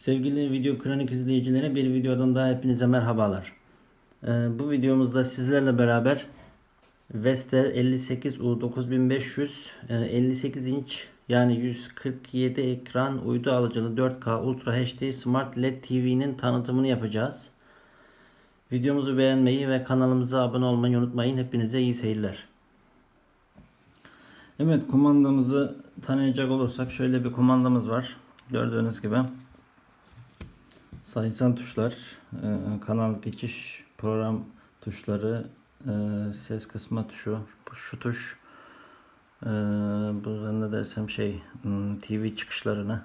Sevgili Video Kronik izleyicileri bir videodan daha hepinize merhabalar. Ee, bu videomuzda sizlerle beraber Vestel 58U 9500 e, 58 inç yani 147 ekran uydu alıcılı 4K Ultra HD Smart LED TV'nin tanıtımını yapacağız. Videomuzu beğenmeyi ve kanalımıza abone olmayı unutmayın. Hepinize iyi seyirler. Evet kumandamızı tanıyacak olursak şöyle bir kumandamız var. Gördüğünüz gibi sayısal tuşlar, e, kanal geçiş, program tuşları, e, ses kısma tuşu, şu tuş, e, bu zannedersem şey hmm, TV çıkışlarını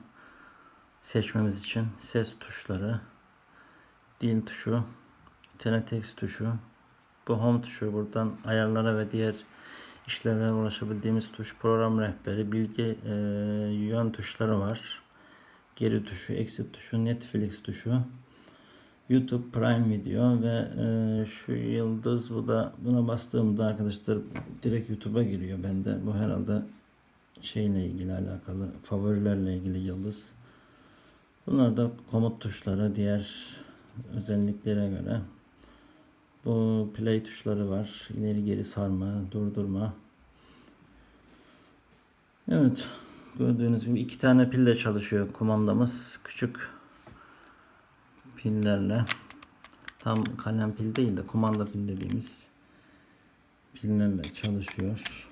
seçmemiz için ses tuşları, dil tuşu, teletext tuşu, bu home tuşu buradan ayarlara ve diğer işlere ulaşabildiğimiz tuş, program rehberi, bilgi yön tuşları var. Geri tuşu, exit tuşu, Netflix tuşu, YouTube Prime Video ve e, şu yıldız bu da buna bastığımda arkadaşlar direkt YouTube'a giriyor bende. Bu herhalde şeyle ilgili alakalı favorilerle ilgili yıldız. Bunlar da komut tuşları diğer özelliklere göre. Bu play tuşları var. İleri geri sarma, durdurma. Evet. Gördüğünüz gibi iki tane pille çalışıyor kumandamız. Küçük pillerle. Tam kalem pil değil de kumanda pil dediğimiz pillerle çalışıyor.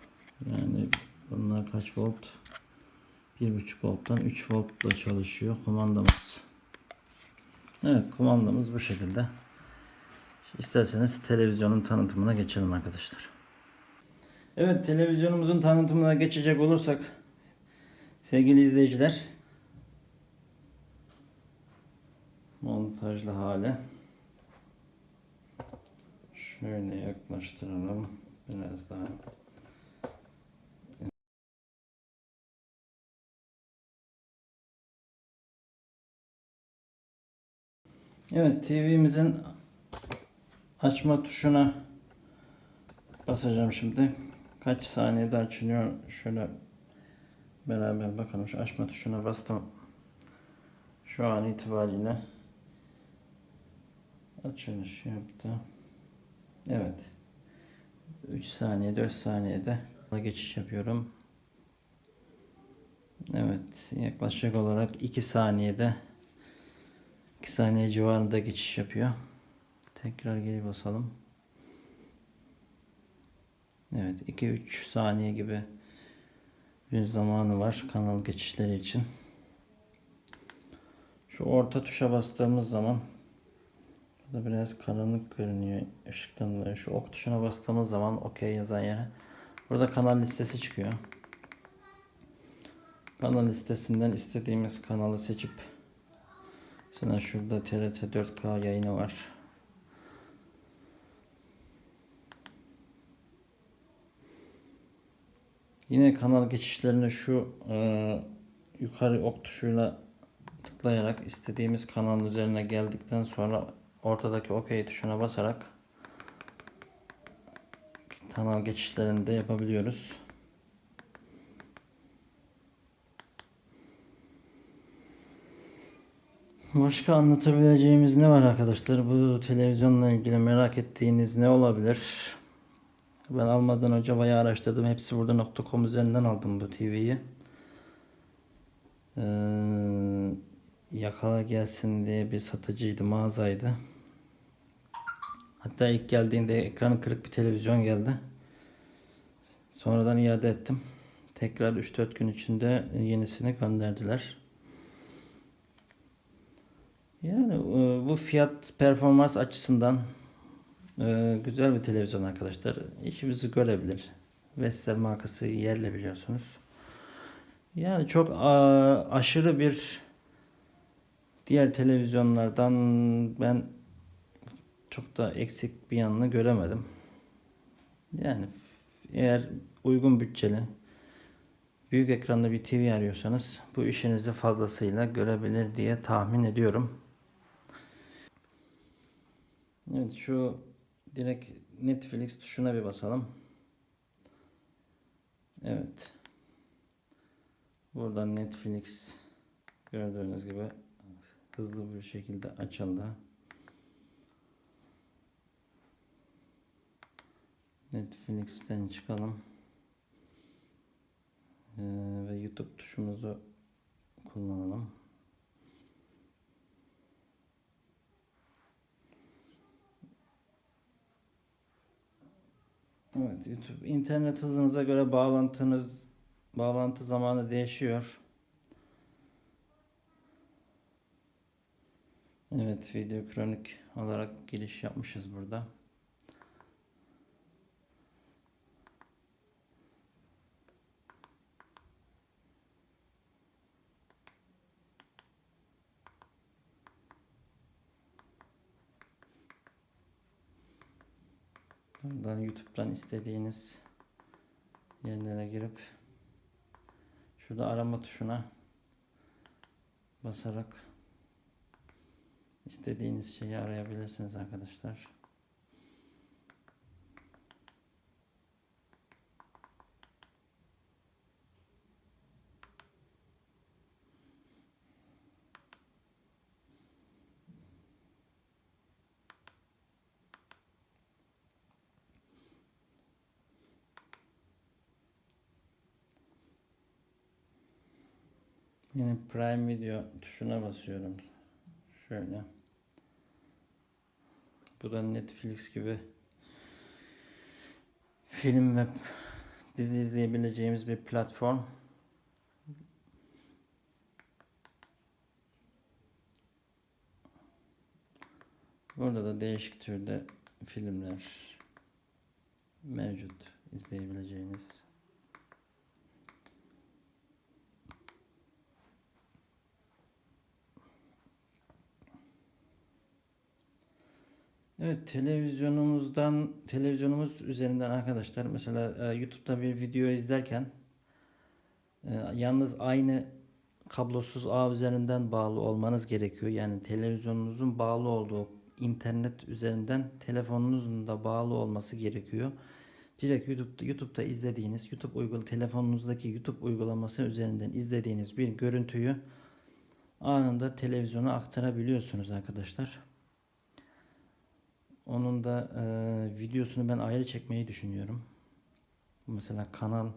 Yani bunlar kaç volt? 1.5 volttan 3 voltla çalışıyor kumandamız. Evet kumandamız bu şekilde. İsterseniz televizyonun tanıtımına geçelim arkadaşlar. Evet televizyonumuzun tanıtımına geçecek olursak sevgili izleyiciler montajlı hale şöyle yaklaştıralım biraz daha Evet TV'mizin açma tuşuna basacağım şimdi. Kaç saniyede açılıyor? Şöyle beraber bakalım. Şu açma tuşuna bastım. Şu an itibariyle açılış yaptı. Evet. 3 saniye 4 saniyede geçiş yapıyorum. Evet. Yaklaşık olarak 2 saniyede 2 saniye civarında geçiş yapıyor. Tekrar geri basalım. Evet 2-3 saniye gibi bir zamanı var kanal geçişleri için. Şu orta tuşa bastığımız zaman burada biraz karanlık görünüyor ışıktan dolayı. Şu ok tuşuna bastığımız zaman OK yazan yere burada kanal listesi çıkıyor. Kanal listesinden istediğimiz kanalı seçip Mesela şurada TRT 4K yayını var. Yine kanal geçişlerine şu e, yukarı ok tuşuyla tıklayarak istediğimiz kanalın üzerine geldikten sonra ortadaki OK tuşuna basarak kanal geçişlerini de yapabiliyoruz. Başka anlatabileceğimiz ne var arkadaşlar? Bu televizyonla ilgili merak ettiğiniz ne olabilir? Ben almadan önce bayağı araştırdım. Hepsi burada.com üzerinden aldım bu TV'yi. Ee, yakala gelsin diye bir satıcıydı, mağazaydı. Hatta ilk geldiğinde ekranı kırık bir televizyon geldi. Sonradan iade ettim. Tekrar 3-4 gün içinde yenisini gönderdiler. Yani e, bu fiyat performans açısından e, güzel bir televizyon arkadaşlar. İşimizi görebilir. Vestel markası yerle biliyorsunuz. Yani çok aşırı bir diğer televizyonlardan ben çok da eksik bir yanını göremedim. Yani eğer uygun bütçeli büyük ekranlı bir TV arıyorsanız bu işinizi fazlasıyla görebilir diye tahmin ediyorum. Evet şu direkt Netflix tuşuna bir basalım. Evet. Buradan Netflix gördüğünüz gibi hızlı bir şekilde açıldı. Netflix'ten çıkalım. Ee, ve YouTube tuşumuzu kullanalım. Evet, YouTube internet hızınıza göre bağlantınız bağlantı zamanı değişiyor. Evet, video kronik olarak giriş yapmışız burada. Buradan YouTube'dan istediğiniz yerlere girip şurada arama tuşuna basarak istediğiniz şeyi arayabilirsiniz arkadaşlar. Yine Prime Video tuşuna basıyorum. Şöyle. Bu da Netflix gibi film ve dizi izleyebileceğimiz bir platform. Burada da değişik türde filmler mevcut izleyebileceğiniz. Evet televizyonumuzdan televizyonumuz üzerinden arkadaşlar mesela e, YouTube'da bir video izlerken e, yalnız aynı kablosuz ağ üzerinden bağlı olmanız gerekiyor. Yani televizyonunuzun bağlı olduğu internet üzerinden telefonunuzun da bağlı olması gerekiyor. Direkt YouTube'da, YouTube'da izlediğiniz YouTube uygul telefonunuzdaki YouTube uygulaması üzerinden izlediğiniz bir görüntüyü anında televizyona aktarabiliyorsunuz arkadaşlar. Onun da e, videosunu ben ayrı çekmeyi düşünüyorum. Mesela kanal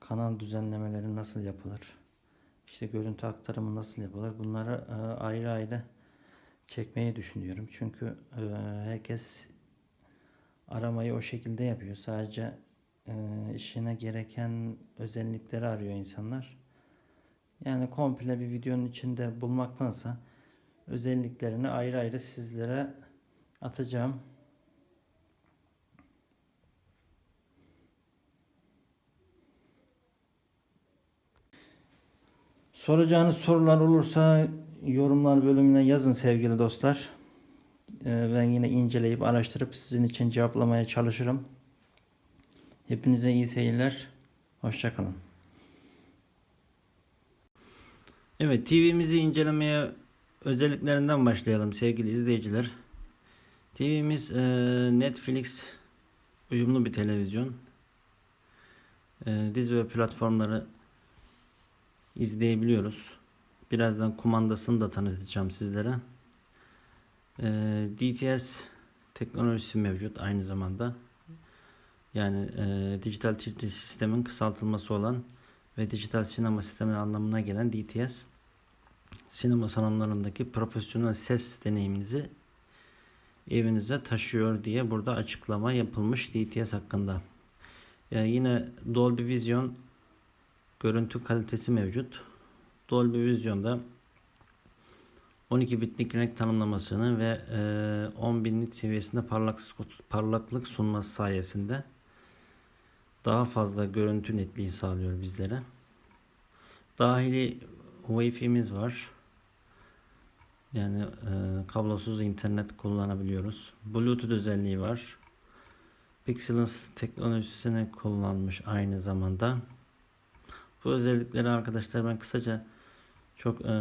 kanal düzenlemeleri nasıl yapılır? İşte görüntü aktarımı nasıl yapılır? Bunları e, ayrı ayrı çekmeyi düşünüyorum. Çünkü e, herkes aramayı o şekilde yapıyor. Sadece e, işine gereken özellikleri arıyor insanlar. Yani komple bir videonun içinde bulmaktansa özelliklerini ayrı ayrı sizlere atacağım. Soracağınız sorular olursa yorumlar bölümüne yazın sevgili dostlar. Ee, Ben yine inceleyip araştırıp sizin için cevaplamaya çalışırım. Hepinize iyi seyirler. Hoşçakalın. Evet TV'mizi incelemeye özelliklerinden başlayalım sevgili izleyiciler. TV'miz e, Netflix uyumlu bir televizyon. E, dizi ve platformları izleyebiliyoruz. Birazdan kumandasını da tanıtacağım sizlere. E, DTS teknolojisi mevcut aynı zamanda. Yani e, dijital çizgi sistemin kısaltılması olan ve dijital sinema sistemi anlamına gelen DTS sinema salonlarındaki profesyonel ses deneyiminizi evinize taşıyor diye burada açıklama yapılmış DTS hakkında. Ee, yine Dolby Vision görüntü kalitesi mevcut. Dolby Vision'da 12 bitlik renk tanımlamasını ve e, 10 binlik seviyesinde parlak, parlaklık sunması sayesinde daha fazla görüntü netliği sağlıyor bizlere. Dahili Wi-Fi'miz var. Yani e, kablosuz internet kullanabiliyoruz. Bluetooth özelliği var. Pixelens teknolojisini kullanmış aynı zamanda. Bu özellikleri arkadaşlar ben kısaca çok e,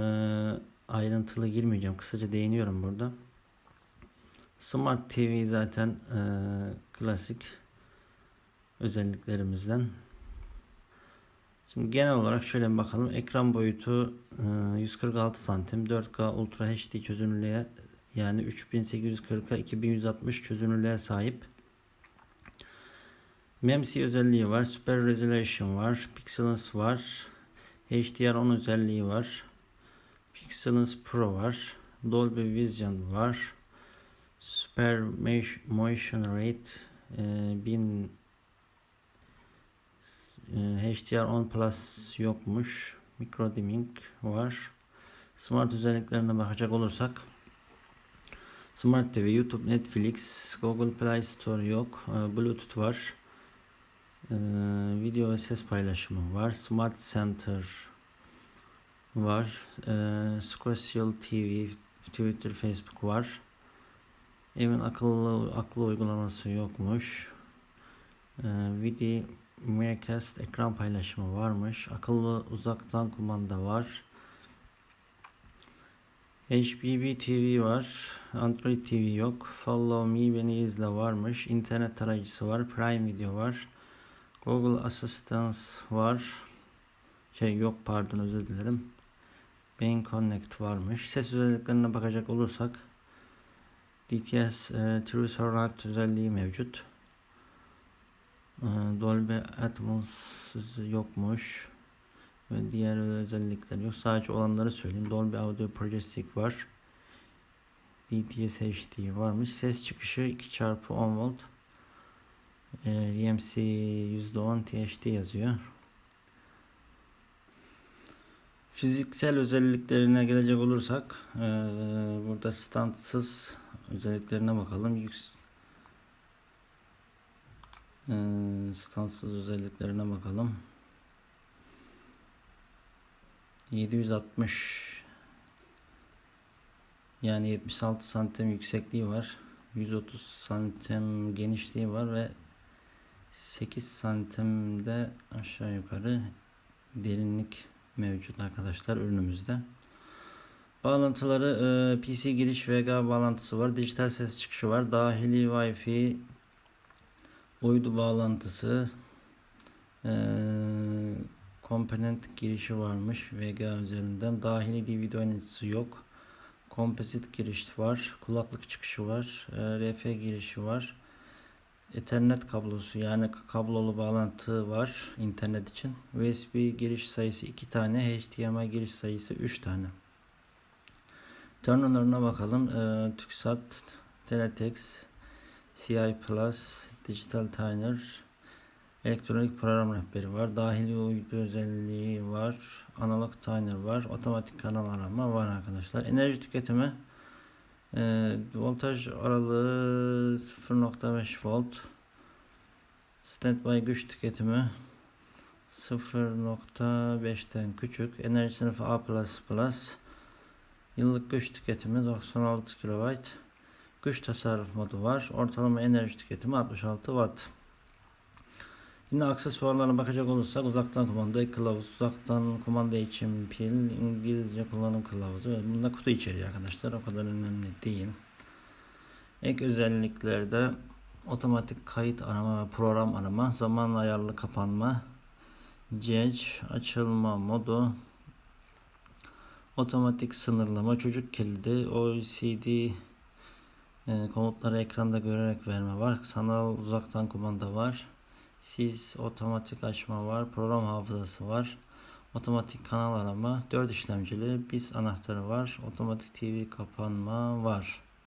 ayrıntılı girmeyeceğim. Kısaca değiniyorum burada. Smart TV zaten e, klasik özelliklerimizden. Şimdi genel olarak şöyle bakalım. Ekran boyutu e, 146 santim 4K Ultra HD çözünürlüğe yani 3840'a 2160 çözünürlüğe sahip. MEMC özelliği var. Super Resolution var. Pixelance var. HDR10 özelliği var. Pixelance Pro var. Dolby Vision var. Super Motion- Rate e, 1000 e, HDR10 Plus yokmuş. Micro dimming var. Smart özelliklerine bakacak olursak Smart TV, YouTube, Netflix, Google Play Store yok. E, Bluetooth var. E, video ve ses paylaşımı var. Smart Center var. Social TV, Twitter, Facebook var. Evin akıllı akıllı uygulaması yokmuş. Video Miracast ekran paylaşımı varmış. Akıllı uzaktan kumanda var. HBB TV var. Android TV yok. Follow Me beni izle varmış. İnternet tarayıcısı var. Prime Video var. Google Assistant var. Şey yok pardon özür dilerim. Bean Connect varmış. Ses özelliklerine bakacak olursak DTS e, True Surround özelliği mevcut. E, Dolby Atmos yokmuş ve diğer özellikler yok. Sadece olanları söyleyeyim. Dolby Audio Projectic var. DTS HD varmış. Ses çıkışı 2x10 volt. E, RMC %10 THD yazıyor. Fiziksel özelliklerine gelecek olursak e, burada standsız özelliklerine bakalım. Yüks e, özelliklerine bakalım. 760 yani 76 santim yüksekliği var. 130 santim genişliği var ve 8 santimde aşağı yukarı derinlik mevcut arkadaşlar ürünümüzde. Bağlantıları e, PC giriş VGA bağlantısı var. Dijital ses çıkışı var. Dahili Wi-Fi uydu bağlantısı e, komponent girişi varmış VGA üzerinden. Dahili DVD oynayıcısı yok. Kompozit giriş var. Kulaklık çıkışı var. E, RF girişi var. Ethernet kablosu yani kablolu bağlantı var internet için. USB giriş sayısı 2 tane, HDMI giriş sayısı 3 tane. Terminal'ına bakalım. Ee, TürkSat, Teletext, CI Plus, Digital Timer, elektronik program rehberi var. Dahili uydu özelliği var. Analog timer var. Otomatik kanal arama var arkadaşlar. Enerji tüketimi e, voltaj aralığı 0.5 volt. Standby güç tüketimi 0.5'ten küçük. Enerji sınıfı A++. Yıllık güç tüketimi 96 kW. Güç tasarruf modu var. Ortalama enerji tüketimi 66 Watt. Yine aksesuarlarına bakacak olursak uzaktan kumanda kılavuz, uzaktan kumanda için pil, İngilizce kullanım kılavuzu ve bunda kutu içeriyor arkadaşlar. O kadar önemli değil. Ek özelliklerde otomatik kayıt arama ve program arama, zaman ayarlı kapanma, CEC açılma modu, otomatik sınırlama, çocuk kilidi, OECD e, komutları ekranda görerek verme var. Sanal uzaktan kumanda var. Siz otomatik açma var. Program hafızası var. Otomatik kanal arama. 4 işlemcili. BIS anahtarı var. Otomatik TV kapanma var.